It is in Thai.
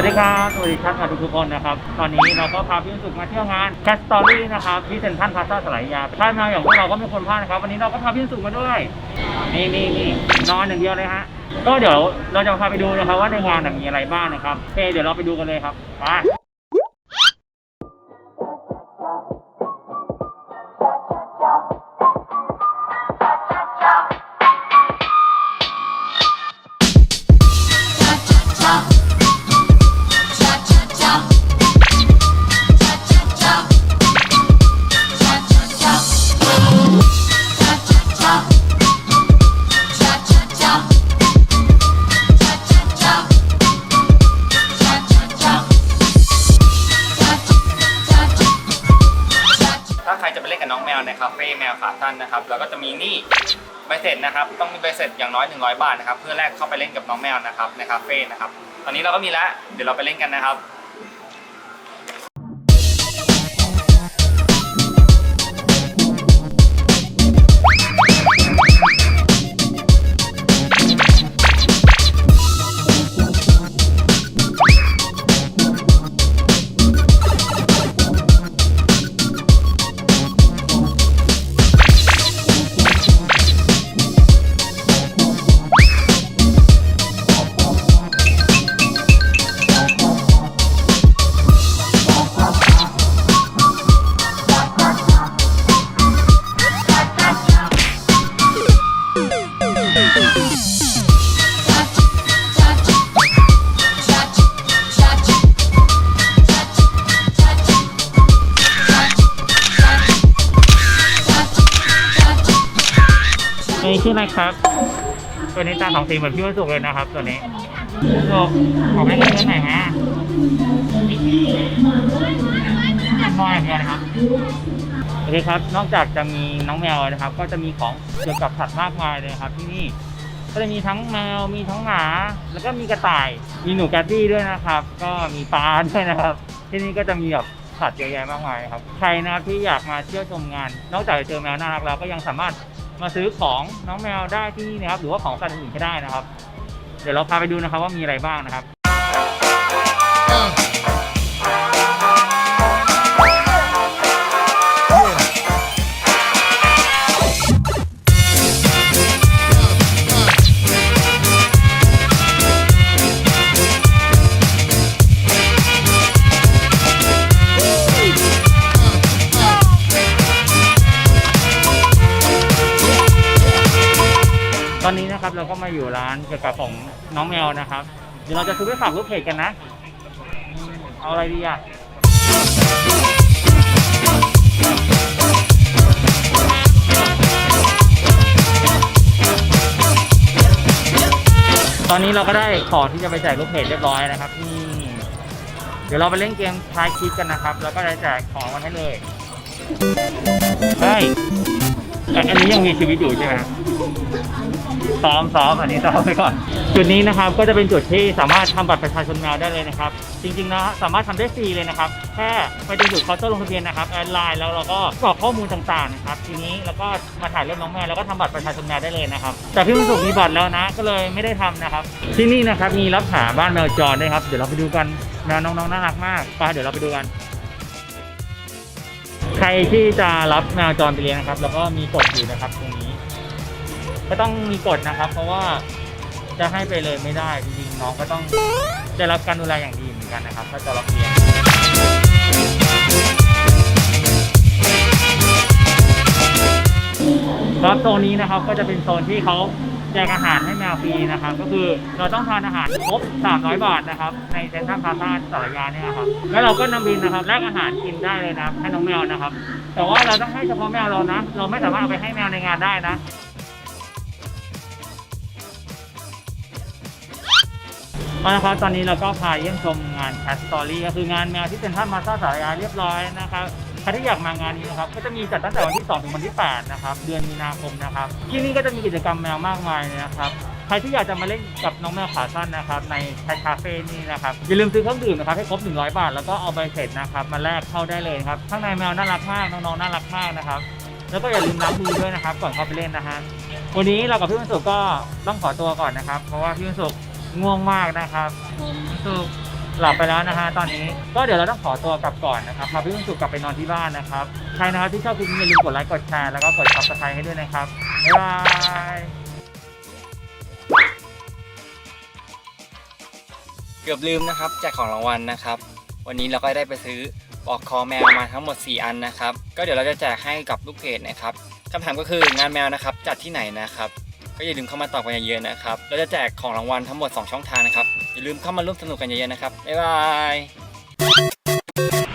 วัสดีครับสวัสดีท่านทุกๆคนนะครับ ตอนนี้เราก็พาพี่สุขมาเที่ยวงานแคสตอรี่นะครับที่เซ็นทรัลพาซ่าสลายยาถ้ามาอย่างพวกเราก็ไม่ควรพลาดนะครับ วันนี้เราก็พาพี่สุขมาด้วย นี่นี่นี่นอนอย่างเดียวเลยฮะ ก็เดี๋ยวเราจะพาไปดูนะครับว่าในงานน่ะมีอะไรบ้างนะครับโอเคเดี๋ยวเราไปดูกันเลยครับไป น้องแมวในคาเฟ่แมวขาสั้นนะครับแล้วก็จะมีนี่ใบเสร็จนะครับต้องมีใบเสร็จอย่างน้อย 100 บาทนะครับเพื่อแลกเข้าไปเล่นกับน้องแมวนะครับในคาเฟ่นะครับตอนนี้เราก็มีแล้วเดี๋ยวเราไปเล่นกันนะครับ นี่ชื่ออะไรครับ ตัวนี้ตาสองสีเหมือนพี่วสุกเลยนะครับ ตัวนี้พี่วสุกขอไปเล่นกันหน่อยไห มน้ออย่างเดียนะครับโอเคครับ นอกจากจะมีน้องแมวนะครับ ก็จะมีของเกี่ยวกับสัตว์มากมายเลยครับที่นี่ก็จะมีทั้งแมวมีทั้งหมา แล้วก็มีกระต่าย มีหนูแกตตี้ด้วยนะครับ ก็มีปลาด้วยนะครับ ที่นี่ก็จะมีแบบสัตว์เยอะแยะมากมายครับ ใครนะครับที่อยากมาเที่ยวชมงาน นอกจากจะเจอแมวน่ารักแล้วก็ยังสามารถมาซื้อของน้องแมวได้ที่นี่นะครับ หรือว่าของสัตว์อื่นก็ได้นะครับ เดี๋ยวเราพาไปดูนะครับว่ามีอะไรบ้างนะครับ ก็มาอยู่ร้านเกี่ยวกับของน้องแมวนะครับ เดี๋ยวเราจะซื้อไปฝากลูกเพจกันนะอืมเอาอะไรดีอะ ตอนนี้เราก็ได้ของที่จะไปแจกลูกเพจเรียบร้อยนะครับนี่เดี๋ยวเราไปเล่นเกมทายคลิปกันนะครับ แล้วก็ได้แจกของมาให้เลยใช่แต่อันนี้ยังมีชีวิตอยู่ใช่ไหมครับ ซ้อมซ้อมอันนี้ซ้อมไปก่อน จุดนี้นะครับก็จะเป็นจุดที่สามารถทำบัตรประชาชนแมวได้เลยนะครับ จริงๆนะสามารถทำได้ฟรีเลยนะครับ แค่ไปตรงจุดเคาน์เตอร์ลงทะเบียนนะครับแอดไลน์แล้วเราก็กรอกข้อมูลต่างๆนะครับ ทีนี้แล้วก็มาถ่ายรูปน้องแมวแล้วก็ทำบัตรประชาชนแมวได้เลยนะครับ แต่พี่มุสุกมีบัตรแล้วนะ ก็เลยไม่ได้ทำนะครับ ที่นี่นะครับมีรับหาบ้านแมวจรด้วยครับ เดี๋ยวเราไปดูกันแมวน้องๆน่ารักมากไปเดี๋ยวเราไปดูกันใครที่จะรับแมวจรไปเลี้ยงนะครับ แล้วก็มีกฎอยู่นะครับตรงนี้ ก็ต้องมีกฎนะครับ เพราะว่าจะให้ไปเลยไม่ได้จริงๆน้องก็ต้องได้รับการดูแลอย่างดีเหมือนกันนะครับ ถ้าจะรับเลี้ยงครับโซนนี้นะครับก็จะเป็นโซนที่เขาแจกอาหารให้แมวฟรีนะครับ ก็คือเราต้องทานอาหารครบ 300 บาทนะครับ ในเซ็นทรัลพาซ่าสารยาเนี่ยนะครับแล้วเราก็นำบินนะครับแลกอาหารกินได้เลยนะให้น้องแมวนะครับ แต่ว่าเราต้องให้เฉพาะแมวเรานะ เราไม่สามารถเอาไปให้แมวในงานได้นะ เอาละครับตอนนี้เราก็พาเยี่ยมชมงาน Cat Story ก็คืองานแมวที่เป็นท่านมาซ่าสารยาเรียบร้อยนะครับใครที่อยากมางานนี้นะครับก็จะมีจัดตั้งแต่วันที่ 2 ถึงวันที่ 8 นะครับ เดือนมีนาคมนะครับ ที่นี่ก็จะมีกิจกรรมแมวมากมายเลยนะครับใครที่อยากจะมาเล่นกับน้องแมวขาสั้นนะครับใน Cat Cafe นี่นะครับอย่าลืมซื้อเครื่องดื่มนะครับให้ครบ 100 บาท แล้วก็เอาใบเสร็จนะครับมาแลกเข้าได้เลยครับข้างในแมวน่ารักมากน้องๆน่ารักมากนะครับแล้วก็อย่าลืมล้างมือด้วยนะครับ ก่อนเข้าไปเล่นนะฮะวันนี้เรากับพี่วันศุกร์ก็ต้องขอตัวก่อนนะครับ เพราะว่าพี่วันศุกร์ ง่วงมากนะครับพี่วันศุกหลับไปแล้วนะฮะตอนนี้ก็เดี๋ยวเราต้องขอตัวกลับก่อนนะครับพาพี่ลุงสุกกลับไปนอนที่บ้านนะครับใครนะครับที่ชอบคลิปนี้อย่าลืมกดไลค์กดแชร์แล้วก็กดซับสไครต์ให้ด้วยนะครับบ๊ายบายเกือบลืมนะครับแจกของรางวัลนะครับ วันนี้เราก็ได้ไปซื้อปลอกคอแมวมาทั้งหมด 4 อันนะครับ ก็เดี๋ยวเราจะแจกให้กับลูกเพจนะครับคำถามก็คืองานแมวนะครับ จัดที่ไหนนะครับ ก็อย่าลืมเข้ามาตอบกันเยอะๆนะครับเราจะแจกของรางวัลทั้งหมด 2 ช่องทางนะครับ อย่าลืมเข้ามาร่วมสนุกกันเยอะๆนะครับ บ๊ายบาย